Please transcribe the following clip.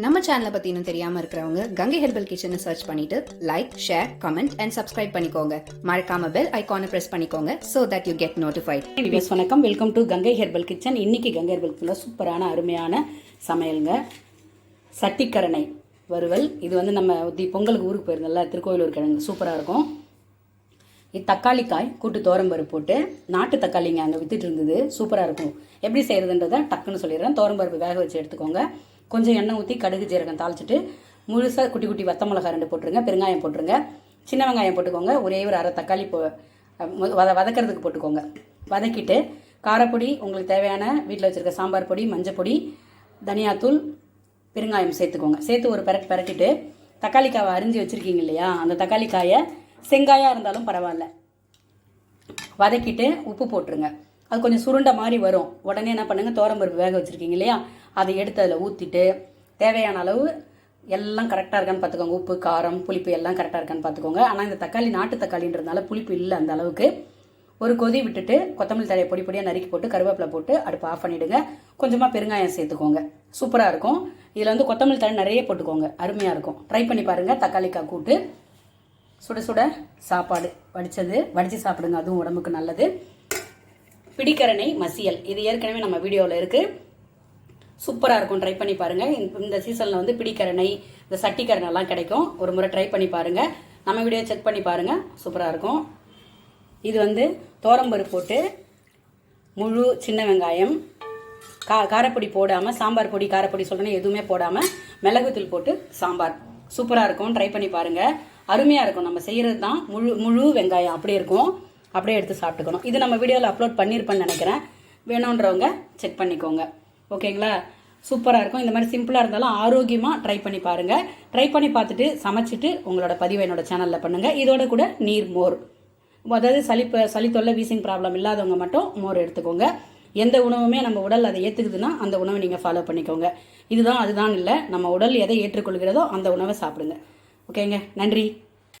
நம்ம சேனலை பற்றி இன்னும் தெரியாமல் இருக்கிறவங்க கங்கை ஹெர்பல் கிச்சனை சர்ச் பண்ணிட்டு like share comment and subscribe பண்ணிக்கோங்க. மறக்காம பெல் ஐக்கானை ப்ரெஸ் பண்ணிக்கோங்க so that you get notified views வணக்கம். Welcome to Gangai herbal kitchen. இன்னைக்கு கங்கை ஹெர்பல் கிச்சனில் சூப்பரான அருமையான சமையலுங்க. சட்டிக்கரணை வறுவல். இது வந்து நம்ம தி பொங்கலுக்கு ஊருக்கு போயிருந்தோம்ல திருக்கோயிலூர் கிழங்கு. சூப்பராக இருக்கும். இது தக்காளி காய் கூட்டு தோரம்பருப்பு போட்டு நாட்டு தக்காளிங்க அங்கே வித்துட்டு இருந்தது. சூப்பராக இருக்கும். எப்படி செய்கிறதுன்றதை டக்குன்னு சொல்லிடுறேன். தோரம்பருப்பு வேக வச்சு எடுத்துக்கோங்க. கொஞ்சம் எண்ணெய் ஊற்றி கடுகு ஜீரகம் தாளிச்சிட்டு முழுசாக குட்டி குட்டி வத்த மிளகா ரெண்டு போட்டுருங்க பெருங்காயம் போட்டுருங்க. சின்ன வெங்காயம் போட்டுக்கோங்க. ஒரே ஒரு அரை தக்காளி போ வத வதக்கிறதுக்கு போட்டுக்கோங்க. வதக்கிட்டு காரப்பொடி உங்களுக்கு தேவையான வீட்டில் வச்சுருக்க சாம்பார் பொடி மஞ்சள் பொடி தனியாத்தூள் பெருங்காயம் சேர்த்துக்கோங்க. சேர்த்து ஒரு பெரட்டு பெரட்டிட்டு தக்காளி அரிஞ்சு வச்சுருக்கீங்க இல்லையா? அந்த தக்காளி காயை செங்காயாக இருந்தாலும் பரவாயில்ல. வதக்கிட்டு உப்பு போட்டுருங்க. அது கொஞ்சம் சுருண்ட மாதிரி வரும். உடனே என்ன பண்ணுங்கள் தோரம்பருப்பு வேக வச்சுருக்கீங்க இல்லையா? அதை எடுத்து அதில் ஊற்றிட்டு தேவையான அளவு எல்லாம் கரெக்டாக இருக்கான்னு பார்த்துக்கோங்க. உப்பு காரம் புளிப்பு எல்லாம் கரெக்டாக இருக்கான்னு பார்த்துக்கோங்க. ஆனால் இந்த தக்காளி நாட்டு தக்காளின்றதுனால புளிப்பு இல்லை அந்த அளவுக்கு. ஒரு கொதி விட்டுட்டு கொத்தமல்லி தழையை பொடி பொடியாக நறுக்கி போட்டு கருவேப்பிலை போட்டு அடுப்பு ஆஃப் பண்ணிவிடுங்க கொஞ்சமாக பெருங்காயம் சேர்த்துக்கோங்க. சூப்பராக இருக்கும். இதில் வந்து கொத்தமல்லி தழை நிறைய போட்டுக்கோங்க. அருமையாக இருக்கும். ட்ரை பண்ணி பாருங்கள் தக்காளிக்காய் கூட்டு. சுட சுட சாப்பாடு. வடித்தது வடித்து சாப்பிடுங்க. அதுவும் உடம்புக்கு நல்லது. பிடிக்கரணை மசியல். இது ஏற்கனவே நம்ம வீடியோவில் இருக்குது சூப்பராக இருக்கும். ட்ரை பண்ணி பாருங்கள் இந்த சீசனில் வந்து பிடிக்கரணை இந்த சட்டிக்கரணை எல்லாம் கிடைக்கும். ஒரு முறை ட்ரை பண்ணி பாருங்கள் நம்ம வீடியோ செக் பண்ணி பாருங்கள் சூப்பராக இருக்கும். இது வந்து தோரம்பருப்பு போட்டு முழு சின்ன வெங்காயம் கா காரப்பொடி போடாமல் சாம்பார் பொடி காரப்பொடி சொல்கிறேன்னு எதுவுமே போடாமல் மிளகுத்தூள் போட்டு சாம்பார். சூப்பராக இருக்கும். ட்ரை பண்ணி பாருங்கள் அருமையாக இருக்கும். நம்ம செய்கிறது தான். முழு முழு வெங்காயம் அப்படியே இருக்கும். அப்படியே எடுத்து சாப்பிட்டுக்கணும். இது நம்ம வீடியோவில் அப்லோட் பண்ணியிருப்பேன்னு நினைக்கிறேன். வேணுன்றவங்க செக் பண்ணிக்கோங்க. ஓகேங்களா? சூப்பராக இருக்கும். இந்த மாதிரி சிம்பிளாக இருந்தாலும் ஆரோக்கியமாக ட்ரை பண்ணி பாருங்கள் ட்ரை பண்ணி பார்த்துட்டு சமைச்சிட்டு உங்களோட பதிவை என்னோட சேனலில் பண்ணுங்கள் இதோட கூட நீர் மோர். அதாவது சளி சளி தொல்லை வீசிங் ப்ராப்ளம் இல்லாதவங்க மட்டும் மோர் எடுத்துக்கோங்க. எந்த உணவுமே நம்ம உடல் அதை ஏற்றுக்குதுன்னா அந்த உணவை நீங்கள் ஃபாலோ பண்ணிக்கோங்க. இதுதான் அதுதான் இல்லை. நம்ம உடல் எதை ஏற்றுக்கொள்கிறதோ அந்த உணவை சாப்பிடுங்க. ஓகேங்க? நன்றி.